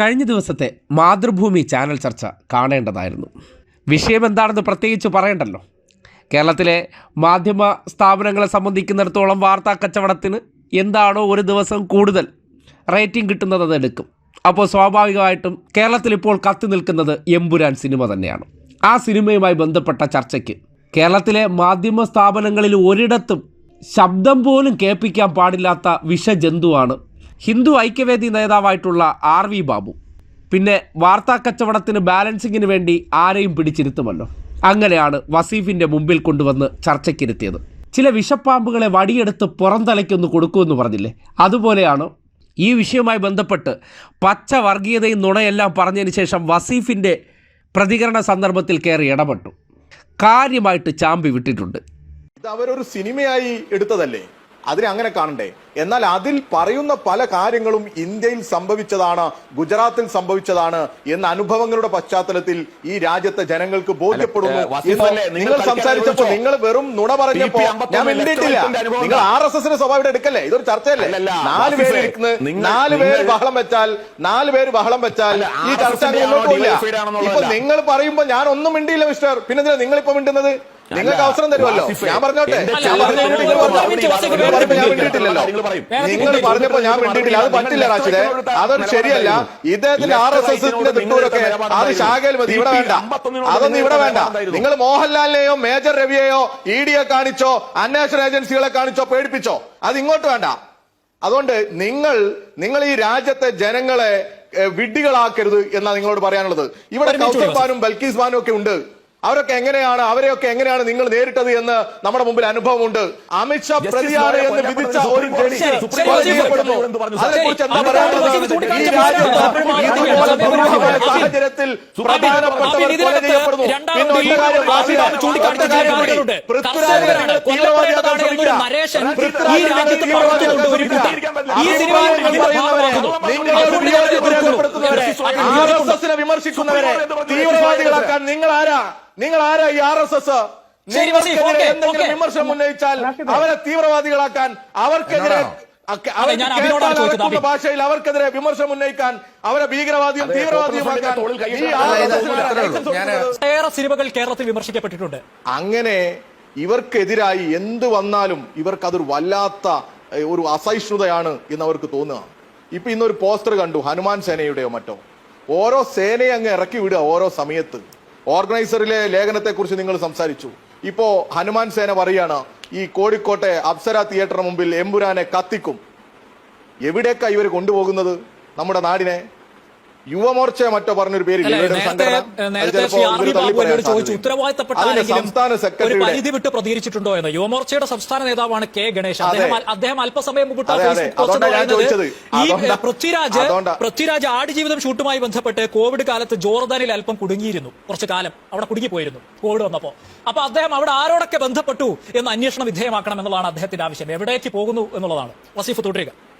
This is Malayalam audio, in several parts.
കഴിഞ്ഞ ദിവസത്തെ മാതൃഭൂമി ചാനൽ ചർച്ച കാണേണ്ടതായിരുന്നു. വിഷയം എന്താണെന്ന് പ്രത്യേകിച്ച് പറയണ്ടല്ലോ? കേരളത്തിലെ മാധ്യമ സ്ഥാപനങ്ങളെ സംബന്ധിക്കുന്നിടത്തോളം വാർത്താ കച്ചവടത്തിന് എന്താണോ ഒരു ദിവസം കൂടുതൽ റേറ്റിംഗ് കിട്ടുന്നത് അത് എടുക്കും. അപ്പോൾ സ്വാഭാവികമായിട്ടും കേരളത്തിൽ ഇപ്പോൾ കത്തി നിൽക്കുന്നത് എമ്പുരാൻ സിനിമ തന്നെയാണ്. ആ സിനിമയുമായി ബന്ധപ്പെട്ട ചർച്ചയ്ക്ക് കേരളത്തിലെ മാധ്യമ സ്ഥാപനങ്ങളിൽ ഒരിടത്തും ശബ്ദം പോലും കേൾപ്പിക്കാൻ പാടില്ലാത്ത വിഷജന്തുവാണ് ഹിന്ദു ഐക്യവേദി നേതാവായിട്ടുള്ള ആർ വി ബാബു. പിന്നെ വാർത്താ കച്ചവടത്തിന് ബാലൻസിങ്ങിന് വേണ്ടി ആരെയും പിടിച്ചിരുത്തുമല്ലോ. അങ്ങനെയാണ് വസീഫിന്റെ മുമ്പിൽ കൊണ്ടുവന്ന് ചർച്ചയ്ക്കിരുത്തിയത്. ചില വിഷപ്പാമ്പുകളെ വടിയെടുത്ത് പുറന്തലയ്ക്കൊന്ന് കൊടുക്കുമെന്ന് പറഞ്ഞില്ലേ? അതുപോലെയാണ് ഈ വിഷയവുമായി ബന്ധപ്പെട്ട് പച്ച വർഗീയതയും നുണയെല്ലാം പറഞ്ഞതിന് ശേഷം വസീഫിന്റെ പ്രതികരണ സന്ദർഭത്തിൽ കയറി ഇടപെട്ടു. കാര്യമായിട്ട് ചാമ്പി വിട്ടിട്ടുണ്ട്. ഇത് അവരൊരു സിനിമയായി എടുത്തതല്ലേ? അതിനെ അങ്ങനെ കാണണ്ടേ. എന്നാൽ അതിൽ പറയുന്ന പല കാര്യങ്ങളും ഇന്ത്യയിൽ സംഭവിച്ചതാണ് ഗുജറാത്തിൽ സംഭവിച്ചതാണ് എന്ന അനുഭവങ്ങളുടെ പശ്ചാത്തലത്തിൽ ഈ രാജ്യത്തെ ജനങ്ങൾക്ക് ബോധ്യപ്പെടുന്നു നിങ്ങൾ സംസാരിച്ചപ്പോൾ നിങ്ങൾ വെറും നുണ പറഞ്ഞപ്പോ. ഞാൻ മിണ്ടിയിട്ടില്ല. നിങ്ങൾ ആർ എസ് എസിന്റെ സ്വഭാവം എടുക്കല്ലേ? ഇതൊരു ചർച്ചയല്ലേ? നാല് പേര് നാല് പേര് ബഹളം വെച്ചാൽ നാല് പേര് ബഹളം വെച്ചാൽ ഈ ചർച്ച. ഇപ്പൊ നിങ്ങൾ പറയുമ്പോ ഞാൻ ഒന്നും മിണ്ടിയില്ല മിസ്റ്റർ. പിന്നെന്തിനാ നിങ്ങൾ ഇപ്പൊ മിണ്ടുന്നത്? നിങ്ങൾക്ക് അവസരം തരുമല്ലോ. ഞാൻ പറഞ്ഞോട്ടെ. നിങ്ങൾ പറഞ്ഞപ്പോ ഞാൻ മിണ്ടിയിട്ടില്ല. അത് പറ്റില്ല റാഷിദെ അതൊരു ശരിയല്ല. ഇദ്ദേഹത്തിന്റെ ആർ എസ് എസിന്റെ തിട്ടൂരൊക്കെ അത് ശാഖയിൽ മതി ഇവിടെ വേണ്ട അതൊന്നും ഇവിടെ വേണ്ട. നിങ്ങൾ മോഹൻലാലിനെയോ മേജർ രവിയെയോ ഇ ഡിയെ കാണിച്ചോ അന്വേഷണ ഏജൻസികളെ കാണിച്ചോ പേടിപ്പിച്ചോ? അത് ഇങ്ങോട്ട് വേണ്ട. അതുകൊണ്ട് നിങ്ങൾ നിങ്ങൾ ഈ രാജ്യത്തെ ജനങ്ങളെ വിഡ്ഢികളാക്കരുത് എന്നാണ് നിങ്ങളോട് പറയാനുള്ളത്. ഇവിടെ കൗസർ ബാനും ബൽക്കീസ് ബാനും ഒക്കെ ഉണ്ട്. അവരൊക്കെ എങ്ങനെയാണ് അവരെയൊക്കെ എങ്ങനെയാണ് നിങ്ങൾ നേരിട്ടത് എന്ന് നമ്മുടെ മുമ്പിൽ അനുഭവമുണ്ട് അമിത്ഷാ പ്രതിയാണ് എന്ന് വിധിച്ച ഒരു ജഡ്ജി എന്ത് പറയാനുള്ളത് സാഹചര്യത്തിൽ പ്രധാനപ്പെട്ടവർ പിന്നെ കാര്യം. പൃഥ്വിരാജിനെ തീവ്രവാദിയാക്കാൻ ശ്രമിക്കുക. പൃഥ്വിരാജിനെ ഒരു തീവ്രവാദിയാക്കാൻ ശ്രമിക്കുക. വിമർശിക്കുന്നവരെ തീവ്രവാദികളാക്കാൻ നിങ്ങൾ ആരാ നിങ്ങൾ ആരാ ഈ ആർ എസ് എസ്? ഓക്കേ, എന്തെങ്കിലും വിമർശനം ഉന്നയിച്ചാൽ അവരെ തീവ്രവാദികളാക്കാൻ അവർക്കെതിരെ ഭാഷയിൽ അവർക്കെതിരെ വിമർശനം ഉന്നയിക്കാൻ അവരെ ഭീകരവാദിയും തീവ്രവാദിയും സിനിമകൾ കേരളത്തിൽ വിമർശിക്കപ്പെട്ടിട്ടുണ്ട്. അങ്ങനെ ഇവർക്കെതിരായി എന്ത് വന്നാലും ഇവർക്ക് അതൊരു വല്ലാത്ത ഒരു അസഹിഷ്ണുതയാണ് എന്ന് അവർക്ക് തോന്നുക. ഇപ്പൊ ഇന്നൊരു പോസ്റ്റർ കണ്ടു ഹനുമാൻ സേനയുടെയോ മറ്റോ? ഓരോ സേനയെ അങ്ങ് ഇറക്കി വിടുക ഓരോ സമയത്ത്. ഓർഗനൈസറിലെ ലേഖനത്തെക്കുറിച്ച് നിങ്ങൾ സംസാരിച്ചു. ഇപ്പോ ഹനുമാൻ സേന പറയാണ് ഈ കോഴിക്കോട്ടെ അപ്സര തിയേറ്ററിന് മുമ്പിൽ എമ്പുരാനെ കത്തിക്കും. എവിടേക്കാണ് ഇവർ കൊണ്ടുപോകുന്നത്? നമ്മുടെ നാടിനെ യുവമോർച്ച മറ്റോ പറഞ്ഞൊരു പേര് സംസ്ഥാന സെക്രട്ടറി പരിധി വിട്ട് പ്രതികരിച്ചിട്ടുണ്ടോ എന്ന്? യുവമോർച്ചയുടെ സംസ്ഥാന നേതാവാണ് കെ ഗണേശ് അദ്ദേഹം അല്പസമയം മുമ്പിട്ട. ഈ പൃഥ്വിരാജ്. പൃഥ്വിരാജ് ആടുജീവിതം ഷൂട്ടുമായി ബന്ധപ്പെട്ട് കോവിഡ് കാലത്ത് ജോർദാനിൽ അല്പം കുടുങ്ങിയിരുന്നു. കുറച്ചു കാലം അവിടെ കുടുങ്ങിപ്പോയിരുന്നു കോവിഡ് വന്നപ്പോ. അപ്പൊ അദ്ദേഹം അവിടെ ആരോടൊക്കെ ബന്ധപ്പെട്ടു എന്ന് അന്വേഷണം വിധേയമാക്കണം എന്നുള്ളതാണ് അദ്ദേഹത്തിന്റെ ആവശ്യം. എവിടേക്ക് പോകുന്നു എന്നുള്ളതാണ്. വസീഫ് തുടരുക.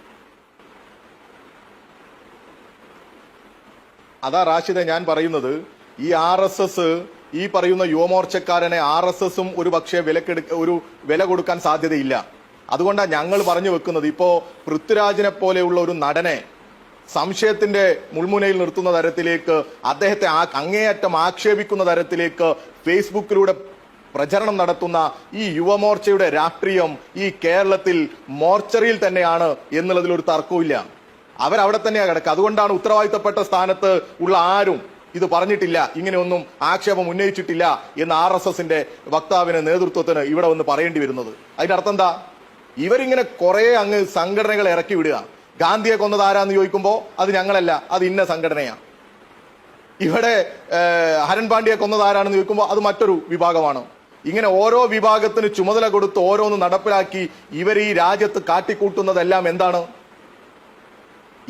അതാ റാഷിദ ഞാൻ പറയുന്നത് ഈ ആർ എസ് എസ് ഈ പറയുന്ന യുവമോർച്ചക്കാരനെ ആർ എസ് എസും ഒരു പക്ഷേ വിലക്കെടുക്ക ഒരു വില കൊടുക്കാൻ സാധ്യതയില്ല. അതുകൊണ്ടാണ് ഞങ്ങൾ പറഞ്ഞു വെക്കുന്നത് ഇപ്പോൾ പൃഥ്വിരാജിനെ പോലെയുള്ള ഒരു നടനെ സംശയത്തിന്റെ മുൾമുനയിൽ നിർത്തുന്ന തരത്തിലേക്ക് അദ്ദേഹത്തെ ആ- അങ്ങേയറ്റം ആക്ഷേപിക്കുന്ന തരത്തിലേക്ക് ഫേസ്ബുക്കിലൂടെ പ്രചരണം നടത്തുന്ന ഈ യുവമോർച്ചയുടെ രാഷ്ട്രീയം ഈ കേരളത്തിൽ മോർച്ചറിയിൽ തന്നെയാണ് എന്നുള്ളതിൽ ഒരു തർക്കവുമില്ല. അവരവിടെ തന്നെയാണ് കിടക്കുക. അതുകൊണ്ടാണ് ഉത്തരവാദിത്തപ്പെട്ട സ്ഥാനത്ത് ഉള്ള ആരും ഇത് പറഞ്ഞിട്ടില്ല ഇങ്ങനെയൊന്നും ആക്ഷേപം ഉന്നയിച്ചിട്ടില്ല എന്ന് ആർ എസ് എസിന്റെ വക്താവിന് നേതൃത്വത്തിന് ഇവിടെ ഒന്ന് പറയേണ്ടി വരുന്നത്. അതിന്റെ അർത്ഥം എന്താ? ഇവരിങ്ങനെ കുറെ അങ്ങ് സംഘടനകൾ ഇറക്കി വിടുക. ഗാന്ധിയെ കൊന്നത് ആരാന്ന് ചോദിക്കുമ്പോ അത് ഞങ്ങളല്ല അത് ഇന്ന സംഘടനയാണ് ഇവിടെ ഹരൺ കൊന്നത് ആരാണെന്ന് ചോദിക്കുമ്പോൾ അത് മറ്റൊരു വിഭാഗമാണ്. ഇങ്ങനെ ഓരോ വിഭാഗത്തിന് ചുമതല കൊടുത്ത് ഓരോന്ന് നടപ്പിലാക്കി ഇവർ ഈ രാജ്യത്ത് കാട്ടിക്കൂട്ടുന്നതെല്ലാം എന്താണ്?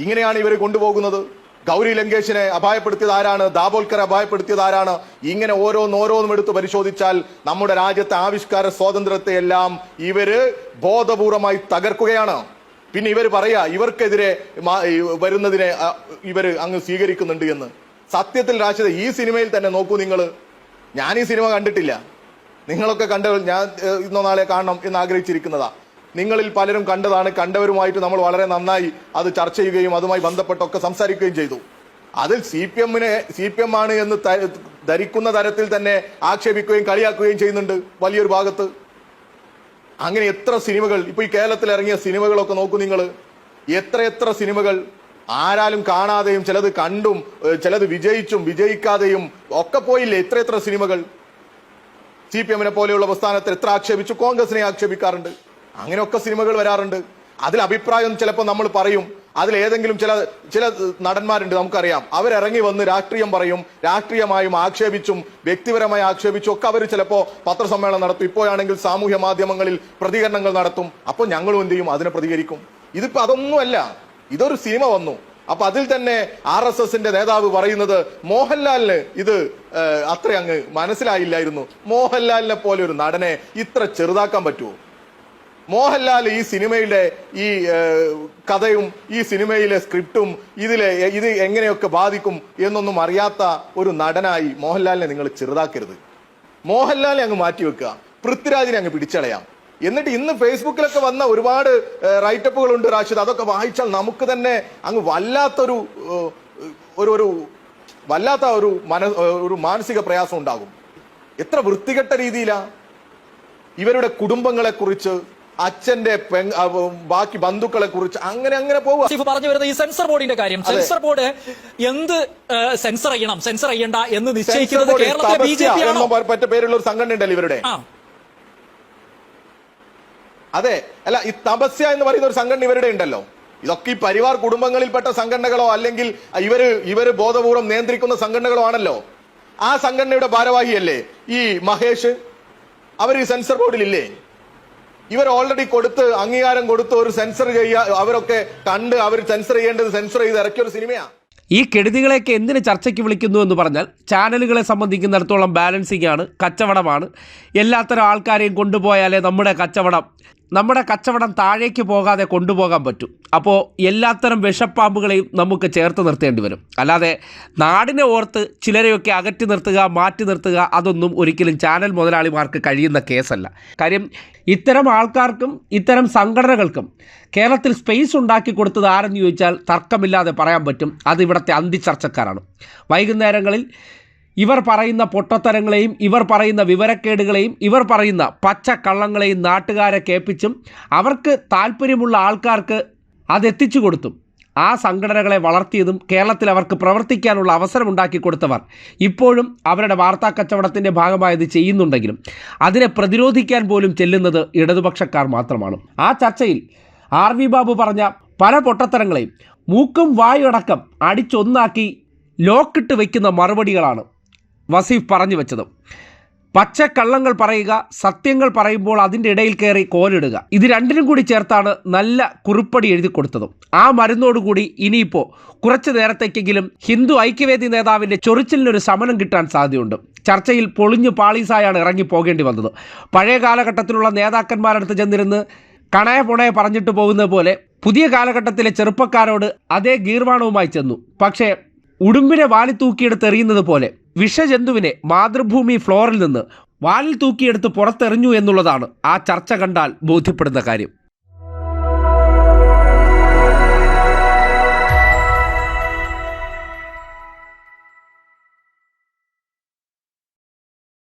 ഇങ്ങനെയാണ് ഇവർ കൊണ്ടുപോകുന്നത്? ഗൗരി ലങ്കേഷിനെ അപായപ്പെടുത്തിയത് ആരാണ്? ദാബോൽക്കറെ അപായപ്പെടുത്തിയത് ആരാണ്? ഇങ്ങനെ ഓരോന്നോരോന്നും എടുത്ത് പരിശോധിച്ചാൽ നമ്മുടെ രാജ്യത്തെ ആവിഷ്കാര സ്വാതന്ത്ര്യത്തെ എല്ലാം ഇവർ ബോധപൂർവമായി തകർക്കുകയാണ്. പിന്നെ ഇവർ പറയാ ഇവർക്കെതിരെ വരുന്നതിനെ ഇവർ അങ്ങ് സ്വീകരിക്കുന്നുണ്ട് എന്ന്. സത്യത്തിൽ രാശിത ഈ സിനിമയിൽ തന്നെ നോക്കൂ നിങ്ങൾ ഞാൻ ഈ സിനിമ കണ്ടിട്ടില്ല. നിങ്ങളൊക്കെ കണ്ട ഞാൻ ഇന്നോ നാളെ കാണണം എന്ന് ആഗ്രഹിച്ചിരിക്കുന്നതാ. നിങ്ങളിൽ പലരും കണ്ടതാണ്. കണ്ടവരുമായിട്ട് നമ്മൾ വളരെ നന്നായി അത് ചർച്ച ചെയ്യുകയും അതുമായി ബന്ധപ്പെട്ടൊക്കെ സംസാരിക്കുകയും ചെയ്തു. അതിൽ സി പി എമ്മിനെ സി പി എം ആണ് എന്ന് ധരിക്കുന്ന തരത്തിൽ തന്നെ ആക്ഷേപിക്കുകയും കളിയാക്കുകയും ചെയ്യുന്നുണ്ട് വലിയൊരു ഭാഗത്ത്. അങ്ങനെ എത്ര സിനിമകൾ ഇപ്പൊ ഈ കേരളത്തിൽ ഇറങ്ങിയ സിനിമകളൊക്കെ നോക്കൂ നിങ്ങൾ എത്ര എത്ര സിനിമകൾ ആരാലും കാണാതെയും ചിലത് കണ്ടും ചിലത് വിജയിച്ചും വിജയിക്കാതെയും ഒക്കെ പോയില്ലേ എത്ര എത്ര സിനിമകൾ? സി പി എമ്മിനെ പോലെയുള്ള പ്രസ്ഥാനത്തെ എത്ര ആക്ഷേപിച്ചു? കോൺഗ്രസിനെ ആക്ഷേപിക്കാറുണ്ട്. അങ്ങനെയൊക്കെ സിനിമകൾ വരാറുണ്ട്. അതിൽ അഭിപ്രായം ചിലപ്പോൾ നമ്മൾ പറയും. അതിൽ ഏതെങ്കിലും ചില ചില നടന്മാരുണ്ട് നമുക്കറിയാം. അവരിറങ്ങി വന്ന് രാഷ്ട്രീയം പറയും രാഷ്ട്രീയമായും ആക്ഷേപിച്ചും വ്യക്തിപരമായി ആക്ഷേപിച്ചും ഒക്കെ അവർ ചിലപ്പോൾ പത്രസമ്മേളനം നടത്തും. ഇപ്പോഴാണെങ്കിൽ സാമൂഹ്യ മാധ്യമങ്ങളിൽ പ്രതികരണങ്ങൾ നടത്തും. അപ്പോൾ ഞങ്ങളും എന്ത് ചെയ്യും? അതിനെ പ്രതികരിക്കും. ഇതിപ്പോൾ അതൊന്നുമല്ല. ഇതൊരു സിനിമ വന്നു. അപ്പൊ അതിൽ തന്നെ ആർ എസ് എസിന്റെ നേതാവ് പറയുന്നത് മോഹൻലാലിന് ഇത് അത്ര അങ്ങ് മനസ്സിലായില്ലായിരുന്നു. മോഹൻലാലിനെ പോലെ ഒരു നടനെ ഇത്ര ചെറുതാക്കാൻ പറ്റുമോ മോഹൻലാൽ ഈ സിനിമയുടെ ഈ കഥയും ഈ സിനിമയിലെ സ്ക്രിപ്റ്റും ഇതിലെ ഇത് എങ്ങനെയൊക്കെ ബാധിക്കും എന്നൊന്നും അറിയാത്ത ഒരു നടനായി മോഹൻലാലിനെ നിങ്ങൾ ചെറുതാക്കരുത്. മോഹൻലാലിനെ അങ്ങ് മാറ്റി വെക്കുക. പൃഥ്വിരാജിനെ അങ്ങ് പിടിച്ചളയാം. എന്നിട്ട് ഇന്ന് ഫേസ്ബുക്കിലൊക്കെ വന്ന ഒരുപാട് റൈറ്റപ്പുകൾ ഉണ്ട് റാഷിദ്. അതൊക്കെ വായിച്ചാൽ നമുക്ക് തന്നെ അങ്ങ് വല്ലാത്തൊരു ഒരു ഒരു വല്ലാത്ത ഒരു മന ഒരു മാനസിക പ്രയാസം ഉണ്ടാകും. എത്ര വൃത്തികെട്ട രീതിയിലാ ഇവരുടെ കുടുംബങ്ങളെ കുറിച്ച് അച്ഛന്റെ ബാക്കി ബന്ധുക്കളെ കുറിച്ച് അങ്ങനെ അങ്ങനെ പോവുക. ചീഫ് പറഞ്ഞു വരുന്നത് ഈ സെൻസർ ബോർഡിന്റെ കാര്യം. സെൻസർ ബോർഡ് എന്ത് സെൻസർ ചെയ്യണം? സെൻസർ ചെയ്യണ്ട എന്ന് നിശ്ചയിക്കുന്നത് കേരളത്തിലെ ബി ജെ പി പേരുള്ള ഒരു സംഘടന ഉണ്ടല്ലോ ഇവരുടെ. അതെ. അല്ല ഈ തപസ്യ എന്ന് പറയുന്ന ഒരു സംഘടന ഇവരുടെ ഉണ്ടല്ലോ. ഇതൊക്കെ ഈ പരിവാർ കുടുംബങ്ങളിൽപ്പെട്ട സംഘടനകളോ അല്ലെങ്കിൽ ഇവർ ഇവർ ബോധപൂർവം നിയന്ത്രിക്കുന്ന സംഘടനകളോ ആണല്ലോ. ആ സംഘടനയുടെ ഭാരവാഹിയല്ലേ ഈ മഹേഷ്? അവർ ഈ സെൻസർ ബോർഡിലില്ലേ? ഇവർ ഓൾറെഡി കൊടുത്ത് അംഗീകാരം കൊടുത്ത് ഒരു സെൻസർ ചെയ്യുക അവരൊക്കെ കണ്ട് അവർ സെൻസർ ചെയ്യേണ്ടത് സെൻസർ ചെയ്ത് ഇറക്കിയ ഒരു സിനിമയാ ഈ കെടുതികളെയൊക്കെ എന്തിന് ചർച്ചയ്ക്ക് വിളിക്കുന്നു എന്ന് പറഞ്ഞാൽ ചാനലുകളെ സംബന്ധിക്കുന്നിടത്തോളം ബാലൻസിംഗ് ആണ് കച്ചവടമാണ്. എല്ലാത്തരം ആൾക്കാരെയും കൊണ്ടുപോയാലേ നമ്മുടെ കച്ചവടം നമ്മുടെ കച്ചവടം താഴേക്ക് പോകാതെ കൊണ്ടുപോകാൻ പറ്റും. അപ്പോൾ എല്ലാത്തരം വിഷപ്പാമ്പുകളെയും നമുക്ക് ചേർത്ത് നിർത്തേണ്ടി വരും. അല്ലാതെ നാടിനെ ഓർത്ത് ചിലരെയൊക്കെ അകറ്റി നിർത്തുക മാറ്റി നിർത്തുക അതൊന്നും ഒരിക്കലും ചാനൽ മുതലാളിമാർക്ക് കഴിയുന്ന കേസല്ല. കാര്യം ഇത്തരം ആൾക്കാർക്കും ഇത്തരം സംഘടനകൾക്കും കേരളത്തിൽ സ്പേസ് ഉണ്ടാക്കി കൊടുത്തത് ആരെന്ന് ചോദിച്ചാൽ തർക്കമില്ലാതെ പറയാൻ പറ്റും. അത് ഇവിടുത്തെ അന്തിച്ചർച്ചക്കാരാണ് വൈകുന്നേരങ്ങളിൽ ഇവർ പറയുന്ന പൊട്ടത്തരങ്ങളെയും ഇവർ പറയുന്ന വിവരക്കേടുകളെയും ഇവർ പറയുന്ന പച്ചക്കള്ളങ്ങളെയും നാട്ടുകാരെ കേൾപ്പിച്ചും അവർക്ക് താല്പര്യമുള്ള ആൾക്കാർക്ക് അതെത്തിച്ചു കൊടുത്തും ആ സംഘടനകളെ വളർത്തിയതും കേരളത്തിൽ അവർക്ക് പ്രവർത്തിക്കാനുള്ള അവസരം ഉണ്ടാക്കി കൊടുത്തവർ ഇപ്പോഴും അവരുടെ വാർത്താ കച്ചവടത്തിന്റെ ഭാഗമായത് ചെയ്യുന്നുണ്ടെങ്കിലും അതിനെ പ്രതിരോധിക്കാൻ പോലും ചെല്ലുന്നത് ഇടതുപക്ഷക്കാർ മാത്രമാണ്. ആ ചർച്ചയിൽ ആർ വി ബാബു പറഞ്ഞ പല പൊട്ടത്തരങ്ങളെയും മൂക്കും വായുടക്കം അടിച്ചൊന്നാക്കി ലോക്കിട്ട് വയ്ക്കുന്ന മറുപടികളാണ് വസീഫ് പറഞ്ഞു വെച്ചത്. പച്ചക്കള്ളങ്ങൾ പറയുക സത്യങ്ങൾ പറയുമ്പോൾ അതിന്റെ ഇടയിൽ കയറി കോലിടുക. ഇത് രണ്ടിനും കൂടി ചേർത്താണ് നല്ല കുറിപ്പടി എഴുതി കൊടുത്തതും. ആ മരുന്നോടുകൂടി ഇനിയിപ്പോൾ കുറച്ച് നേരത്തേക്കെങ്കിലും ഹിന്ദു ഐക്യവേദി നേതാവിന്റെ ചൊറിച്ചിലിനൊരു ശമനം കിട്ടാൻ സാധ്യതയുണ്ട്. ചർച്ചയിൽ പൊളിഞ്ഞു പാളീസായാണ് ഇറങ്ങി പോകേണ്ടി വന്നത്. പഴയ കാലഘട്ടത്തിലുള്ള നേതാക്കന്മാരടുത്ത് ചെന്നിരുന്ന് കണയ പുണയ പറഞ്ഞിട്ട് പോകുന്നത് പോലെ പുതിയ കാലഘട്ടത്തിലെ ചെറുപ്പക്കാരോട് അതേ ഗീർവാണവുമായി ചെന്നു. പക്ഷേ ഉടുമ്പിനെ വാലി തൂക്കിയെടുത്ത് എറിയുന്നത് പോലെ വിഷജന്തുവിനെ മാതൃഭൂമി ഫ്ലോറിൽ നിന്ന് വാലിൽ തൂക്കിയെടുത്ത് പുറത്തെറിഞ്ഞു എന്നുള്ളതാണ് ആ ചർച്ച കണ്ടാൽ ബോധ്യപ്പെടുന്ന കാര്യം.